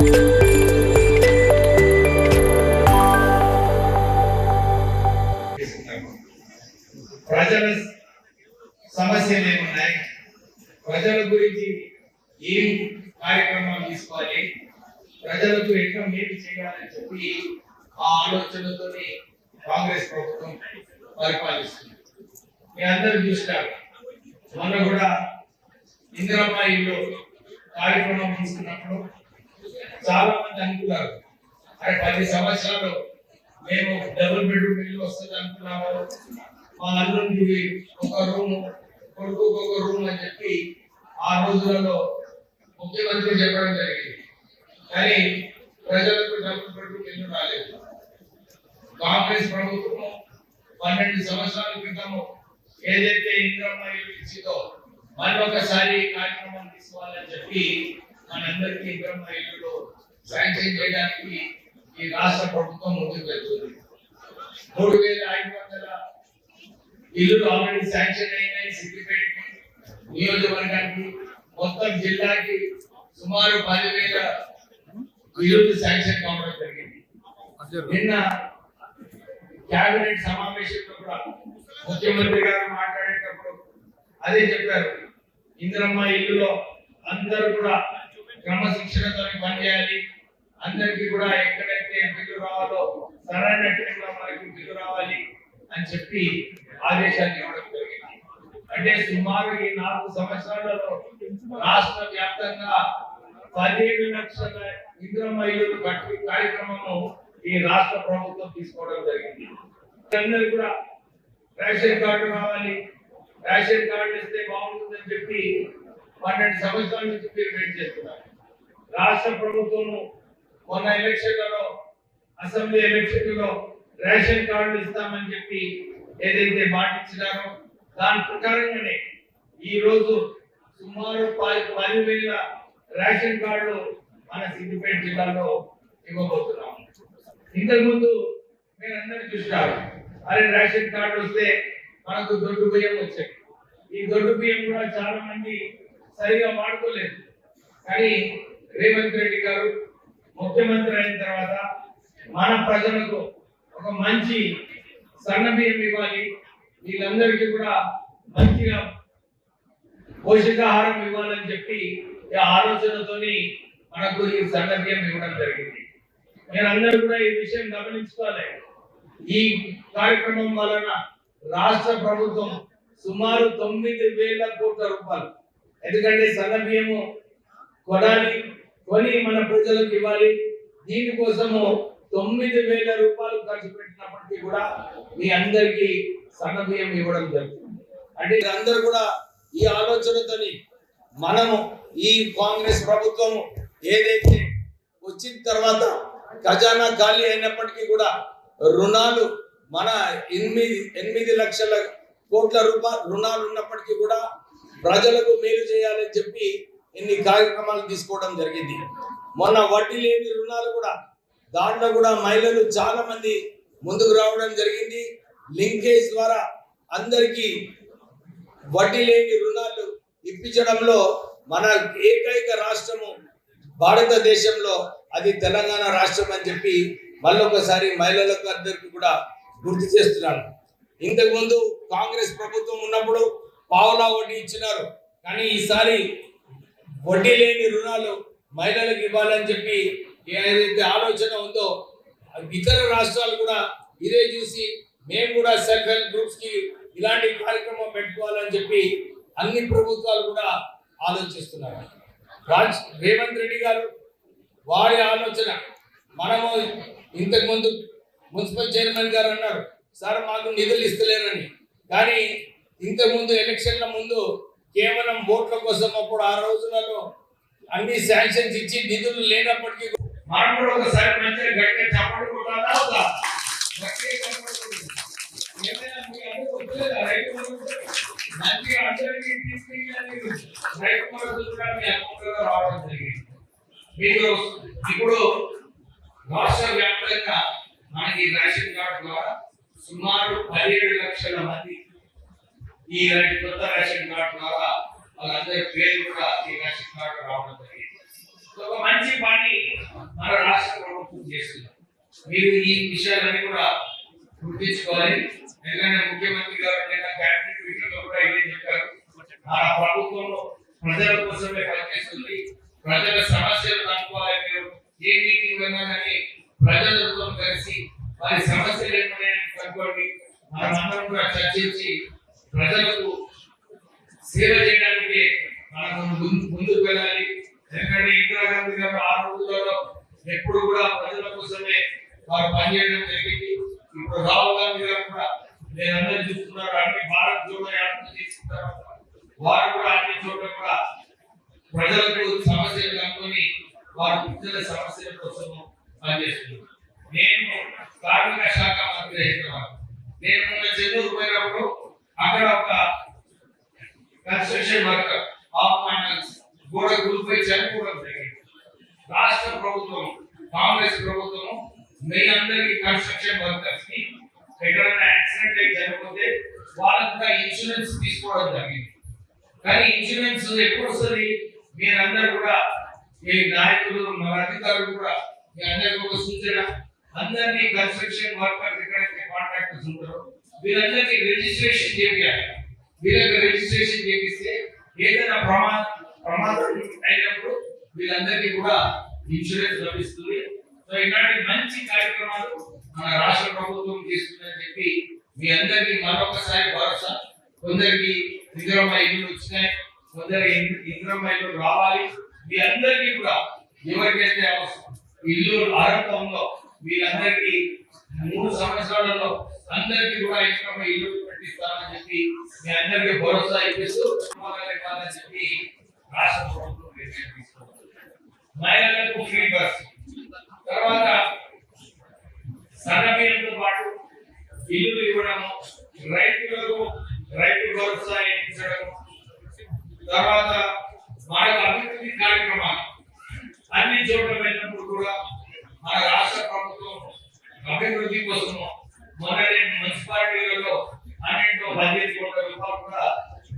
ప్రజల సమస్యలు ఏమున్నాయి? ప్రజల గురించి ఏం కార్యక్రమాలు తీసుకోవాలి? ప్రజలకు ఎట్లా మేలు చేయాలని చెప్పి ఆ ఆలోచనతోని కాంగ్రెస్ ప్రభుత్వం పరిపాలిస్తుంది. మీ అందరూ చూస్తారు. మొన్న కూడా ఇందిరాబాయిలో కార్యక్రమం తీసుకున్నప్పుడు చాలా మంది అనుకున్నారు. అరే పది సంవత్సరాలు మేము డబుల్ బెడ్రూమ్ ఇల్లు వస్తుంది అనుకున్నాము. మా అల్లుడికి ఒక రూమ్ కొడుకు ఒక రూమ్ అని చెప్పి ఆ రోజులలో ముఖ్యమంత్రి చెప్పడం జరిగింది. కానీ ప్రజలకు డబుల్ బెడ్రూమ్ ఇల్లు రాలేదు. కాంగ్రెస్ ప్రభుత్వం పన్నెండు సంవత్సరాల క్రితము ఏదైతే ఇంద్రమ్మ ఇల్లు ఇచ్చిందో మరొకసారి కార్యక్రమం తీసుకోవాలని చెప్పి మనందరికీ ఇంద్రమ్మ ఇల్లులో శాంక్షన్ చేయడానికి ఈ రాష్ట్ర ప్రభుత్వం ముందుకు వెళ్తుంది. మూడు వేల ఐదు వందల ఇల్లులు ఆల్రెడీ శాంక్షన్ అయినాయి సిద్దిపేట నియోజకవర్గానికి. మొత్తం జిల్లాకి సుమారు పదివేల ఇల్లులు శాంక్షన్ కావడం జరిగింది. నిన్న కేబినెట్ సమావేశంలో కూడా ముఖ్యమంత్రి గారు మాట్లాడేటప్పుడు అదే చెప్పారు. ఇంద్రమ్మ ఇల్లులో అందరూ కూడా క్రమశిక్షణతో పనిచేయాలి. అందరికీ కూడా ఎక్కడైతే బిల్లు రావాలో సరైన మనకి బిల్లు రావాలి అని చెప్పి ఆదేశాన్ని ఇవ్వడం జరిగింది. అంటే సుమారు ఈ నాలుగు సంవత్సరాలలో రాష్ట్ర వ్యాప్తంగా పదిహేడు లక్షల ఇంద్రమ్మ కట్టి కార్యక్రమము ఈ రాష్ట్ర ప్రభుత్వం తీసుకోవడం జరిగింది. అందరూ కూడా రేషన్ కార్డు రావాలి. రేషన్ కార్డు ఇస్తే బాగుంటుందని చెప్పి పన్నెండు సంవత్సరాల నుంచి మీరు వెయిట్ చేస్తున్నారు. రాష్ట్ర ప్రభుత్వము మొన్న ఎలక్షన్లలో అసెంబ్లీ ఎలక్షన్లలో రేషన్ కార్డు ఇస్తామని చెప్పి ఏదైతే మాట ఇచ్చినారో దాని ప్రకారంగానే ఈ రోజు సుమారు పది పదివేల రేషన్ కార్డులు మన సిద్దిపేట జిల్లాలో ఇవ్వబోతున్నాం. ఇంతకుముందు మీరు అందరూ చూసినారు అరే రేషన్ కార్డు వస్తే మనకు దొడ్డు బియ్యం వచ్చాయి ఈ దొడ్డు బియ్యం కూడా చాలా మంది సరిగా వాడుకోలేదు. కానీ రేవంత్ రెడ్డి గారు ముఖ్యమంత్రి అయిన తర్వాత మన ప్రజలకు ఒక మంచి సన్న బియ్యం ఇవ్వాలి. వీళ్ళందరికీ కూడా మంచిగా పోషకాహారం ఇవ్వాలని చెప్పి ఈ ఆలోచనతోని మనకు ఈ సన్న బియ్యం ఇవ్వడం జరిగింది. మీరందరూ కూడా ఈ విషయం గమనించుకోవాలి. ఈ కార్యక్రమం వలన రాష్ట్ర ప్రభుత్వం సుమారు తొమ్మిది వేల కోట్ల రూపాయలు. ఎందుకంటే సన్న బియ్యము కొనాలి కొని మన ప్రజలకు ఇవ్వాలి. దీనికోసము తొమ్మిది వేల రూపాయలు ఖర్చు పెట్టినప్పటికీ కూడా మీ అందరికీ సన్నబియ్యం ఇవ్వడం జరుగుతుంది. అంటే అందరూ కూడా ఈ ఆలోచనతోని మనము ఈ కాంగ్రెస్ ప్రభుత్వం ఏదైతే వచ్చిన తర్వాత ఖజానా ఖాళీ అయినప్పటికీ కూడా రుణాలు మన ఎనిమిది ఎనిమిది లక్షల కోట్ల రూపాయలు రుణాలు ఉన్నప్పటికీ కూడా ప్రజలకు మేలు చేయాలని చెప్పి ఇన్ని కార్యక్రమాలు తీసుకోవడం జరిగింది. మొన్న వడ్డీ లేని రుణాలు కూడా దాంట్లో కూడా మహిళలు చాలా మంది ముందుకు రావడం జరిగింది. లింకేజ్ ద్వారా అందరికీ వడ్డీ లేని రుణాలు ఇప్పించడంలో మన ఏకైక రాష్ట్రము భారతదేశంలో అది తెలంగాణ రాష్ట్రం అని చెప్పి మళ్ళొకసారి మహిళలకు అందరికీ కూడా గుర్తు చేస్తున్నాను. ఇంతకుముందు కాంగ్రెస్ ప్రభుత్వం ఉన్నప్పుడు పావులా వడ్డీ ఇచ్చినారు. కానీ ఈసారి వడ్డీ లేని రుణాలు మహిళలకు ఇవ్వాలని చెప్పి ఏదైతే ఆలోచన ఉందో ఇతర రాష్ట్రాలు కూడా ఇదే చూసి మేము కూడా సెల్ఫ్ హెల్ప్ గ్రూప్స్కి ఇలాంటి కార్యక్రమం పెట్టుకోవాలని చెప్పి అన్ని ప్రభుత్వాలు కూడా ఆలోచిస్తున్నారు రాజ్ రేవంత్ రెడ్డి గారు వారి ఆలోచన మనము ఇంతకుముందు మున్సిపల్ చైర్మన్ గారు అన్నారు సార్ మాకు నిధులు ఇస్తలేరని. కానీ ఇంతకుముందు ఎలక్షన్ల ముందు కేవలం ఓట్ల కోసం అప్పుడు ఆ రోజులలో అన్ని శాంక్షన్స్ ఇచ్చి నిధులు లేనప్పటికీ మనం కూడా ఒకసారి మంచిగా గట్టిగా చప్పట్లు కొట్టాలా రావడం జరిగింది. మీరు ఇప్పుడు రాష్ట్ర వ్యాప్తంగా మనకి రేషన్ కార్డు ద్వారా సుమారు పదిహేడు లక్షల మంది ఈ కొత్త రేషన్ కార్డు ద్వారా వాళ్ళందరి పేరు కూడా ఈ రేషన్ కార్డు రావడం జరిగింది. ఒక మంచి పని మన రాష్ట్ర ప్రభుత్వం చేస్తున్నాం మీరు ఈ విషయాలన్నీ కూడా గుర్తించుకోవాలి. ఎందుకంటే ముఖ్యమంత్రి గారు నిన్న క్యాబినెట్ మీటింగ్లో కూడా ఏం చెప్పారు? మన ప్రభుత్వంలో ప్రజల కోసమే పనిచేస్తుంది. ప్రజల సమస్యలు కనుక్కోవాలి మీరు. ఏ మీటింగ్ వెళ్ళినా కానీ ప్రజలతో కలిసి వారి సమస్యలు ఏమైనా కనుక్కోండి. మనమందరం కూడా చర్చించి ప్రజలకు సేవ చేయడానికి మనం ముందు- ముందుకు వెళ్ళాలి. ఎందుకంటే ఇందిరాగాంధీ గారు ఆ రోజులలో ఎప్పుడు కూడా ప్రజల కోసమే వారు పనిచేయడం జరిగింది. ఇప్పుడు రాహుల్ గాంధీ గారు కూడా నేను చూస్తున్నారు. అన్ని భారత్ జోడో యాత్ర చేసిన తర్వాత వారు కూడా అన్ని చోట్ల కూడా ప్రజలకు సమస్యలు కనుక్కొని వారు ప్రజల సమస్యల కోసం పనిచేస్తున్నారు. నేను కార్మిక శాఖ మంత్రి హైదరాబాద్ నేను మొన్న చెన్నూరు పోయినప్పుడు అక్కడ ఒక కన్స్ట్రక్షన్ వర్కర్ గోడ కూలిపోయి చనిపోవడం జరిగింది. రాష్ట్ర ప్రభుత్వం కాంగ్రెస్ ప్రభుత్వం మీ అందరికి కన్స్ట్రక్షన్ వర్కర్స్కి ఎక్కడైనా యాక్సిడెంట్ అయి చనిపోతే వాళ్ళకి కూడా ఇన్సూరెన్స్ తీసుకోవడం జరిగింది. కానీ ఇన్సూరెన్స్ ఎప్పుడు వస్తుంది? మీరందరూ కూడా మీ నాయకులు మన అధికారులు కూడా మీ అందరికీ ఒక సూచన. అందరినీ కన్స్ట్రక్షన్ వర్కర్ ఎక్కడైతే కాంట్రాక్టర్స్ ఉంటారో వీరందరికీ రిజిస్ట్రేషన్ చేయాలి వీళ్ళకి రిజిస్ట్రేషన్ చేపిస్తే ఏదైనా ప్రమాదం ప్రమాదం అయినప్పుడు వీళ్ళందరికీ కూడా ఇన్సూరెన్స్ లభిస్తుంది. సో ఇలాంటి మంచి కార్యక్రమాలు మన రాష్ట్ర ప్రభుత్వం తీసుకుందని చెప్పి మీ అందరికీ మరొకసారి భరోసా. కొందరికి ఇంద్రమ్మ ఇల్లు వచ్చినాయి కొందరి ఇంద్రమ్మ ఇల్లు రావాలి. మీ అందరికీ కూడా ఎవరికైతే అవసరం ఇల్లు ఆరంభంలో వీళ్ళందరికీ మూడు సంవత్సరాలలో అందరికి కూడా ఇంద్రమ్మ ఇల్లు పెట్టిస్తామని చెప్పి మీ అందరికి భరోసా ఇప్పిస్తూ ఇవ్వాలని చెప్పి రాష్ట్ర ప్రభుత్వం నిర్ణయం తీసుకుంది మహిళలకు ఫ్రీ బస్ తర్వాత సన్నబియ్యంతో పాటు ఇల్లు ఇవ్వడము రైతులకు రైతు భరోసా ఇప్పించడం తర్వాత వాళ్ళ అభివృద్ధి కార్యక్రమాలు అన్ని చోట్ల వెళ్ళినప్పుడు కూడా మన రాష్ట్ర ప్రభుత్వం అభివృద్ధి కోసము మొన్నటి మున్సిపాలిటీలలో అన్నింటిలో పదిహేను కోట్ల రూపాయలు కూడా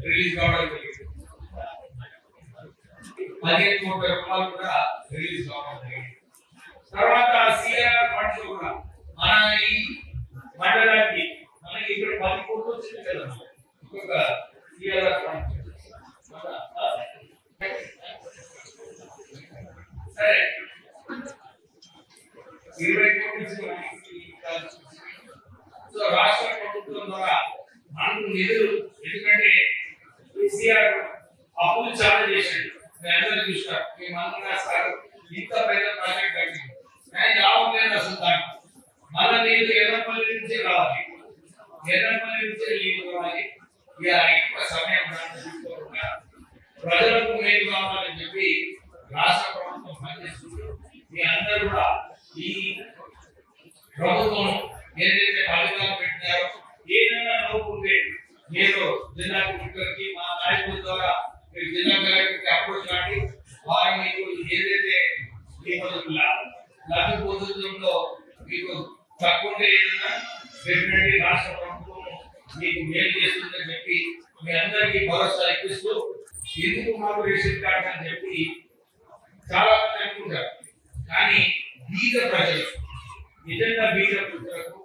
రిలీజ్ కావడం జరిగింది. పదిహేను కోట్ల రూపాయలు కూడా రిలీజ్ కావడం జరిగింది. తర్వాత సిఆర్ ఫండ్స్ కూడా మన ఈ మండలానికి మనకి ఇక్కడ పది కోట్లు వచ్చింది కదా. ఇంకొక సిఆర్ ఫండ్స్ సరే ఇరవై కోట్లు ఇచ్చింది సో రాష్ట్ర ప్రభుత్వం ద్వారా మనకు నిధులు ఎందుకంటే కేసీఆర్ అప్పులు చాలా చేశాడు మీ అందరూ చూస్తారు మీ మంత్రి సార్ ఇంత పెద్ద ప్రాజెక్ట్ కట్టింది కానీ లాభం లేదు అసలు దానికి మళ్ళీ నీళ్ళు ఎర్రపల్లి నుంచి రావాలి. ఎర్రపల్లి నుంచి నీళ్ళు రావాలి. ఇక ఎక్కువ సమయం ప్రజలకు మేలు కావాలని చెప్పి రాష్ట్ర ప్రభుత్వం పనిచేస్తుంది. మీ అందరూ కూడా ఈ ప్రభుత్వం ఏదైతే ఫలితాలు పెట్టారో ఏదైనా లోపు ఉంటే మీరు జిల్లా కలెక్టర్కి మా నాయకుల ద్వారా మీరు జిల్లా కలెక్టర్కి అప్రోచ్ కాండి వారు మీకు ఏదైతే మీకు లా- లబ్ధి పొందుతుందో మీకు తక్కువ ఉంటే ఏదైనా డెఫినెట్లీ రాష్ట్ర ప్రభుత్వం మీకు మేలు చేస్తుందని చెప్పి మీ అందరికీ చేస్తూ ఎందుకు మాకు రేషన్ కార్డ్స్ అని చెప్పి చాలా మంది అనుకుంటారు. కానీ బీద ప్రజలు నిజంగా బీద ప్రజలకు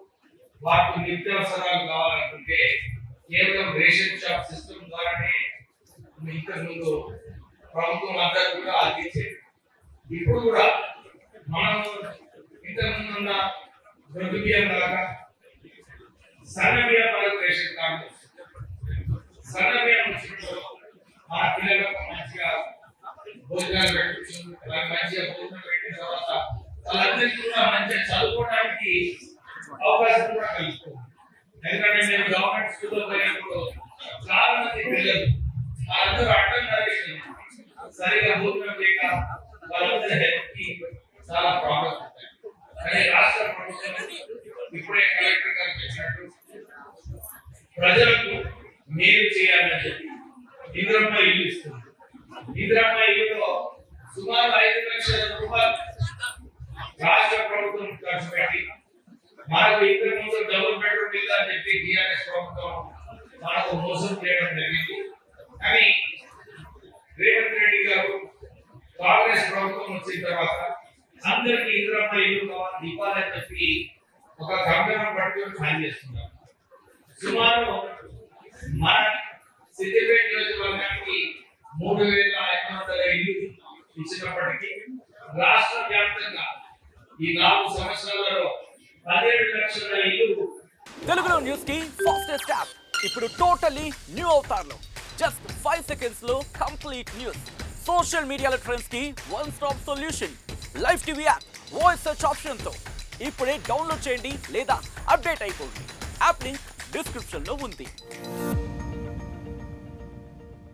వారికి నిత్యావసరాలు కావాలనుకుంటే కేవలం రేషన్ షాప్ సిస్టమ్ ద్వారానే ఇంతకు ముందు ప్రభుత్వం అంతా కూడా అందించేది ఇప్పుడు కూడా మనం ఇంతకుముందు ఉన్న దొడ్డు బియ్యం లాగా సన్న బియ్యం రేషన్ కార్డు సన్న బియ్యం మన పిల్లలకు మంచిగా భోజనాలు పెట్టచ్చు వాళ్ళకి మంచిగా భోజనం పెట్టిన తర్వాత వాళ్ళందరికీ కూడా మంచిగా చదువుకోవడానికి అవకాశం కూడా కలుగుతుంది ఎందుకంటే నేను గవర్నమెంట్ స్కూల్లో పోయినప్పుడు చాలా మంది పిల్లలు వాళ్ళందరూ అర్థం కాలేదు సరిగా భోజనం లేక వాళ్ళందరూ హెల్త్కి చాలా ప్రాబ్లమ్ కానీ రాష్ట్ర ప్రభుత్వం ఇప్పుడే కలెక్టర్ గారు చెప్పినట్టు ప్రజలకు మేలు చేయాలని చెప్పి ఇంద్రమ్మ ఇల్లు ఇస్తుంది ఇంద్రమ్మ ఇల్లులో సుమారు ఐదు లక్షల రూపాయలు రాష్ట్ర ప్రభుత్వం ఖర్చు పెట్టి మనకు ఇంతకు ముందు డబుల్ బెడ్రూమ్ ఇల్లు అని చెప్పి టీఆర్ఎస్ ప్రభుత్వం మనకు మోసం చేయడం జరిగింది. కానీ రేవంత్ రెడ్డి గారు కాంగ్రెస్ ప్రభుత్వం వచ్చిన తర్వాత అందరికి ఇంద్రమ్మ ఇల్లు కావాలని ఇవ్వాలని చెప్పి ఒక కంపెనీ పట్టుకొని ప్లాన్ చేస్తున్నారు సుమారు మన సిద్దిపేట నియోజకవర్గానికి మూడు వేల ఐదు వందల ఇల్లు ఇచ్చినప్పటికీ రాష్ట్ర వ్యాప్తంగా ఈ నాలుగు సంవత్సరాలలో పదిహేడు లక్షల ఇల్లు తెలుగులో న్యూస్కి ఫాస్టెస్ట్ యాప్. ఇప్పుడు టోటలీ న్యూ అవతార్లో. జస్ట్ ఫైవ్ సెకండ్స్లో కంప్లీట్ న్యూస్. సోషల్ మీడియాలో ట్రెండ్స్కి one stop solution. Live TV app voice search ఆప్షన్తో. ఇప్పుడే డౌన్లోడ్ చేయండి లేదా అప్డేట్ అయిపోండి. యాప్ లింక్ డిస్క్రిప్షన్లో ఉంది.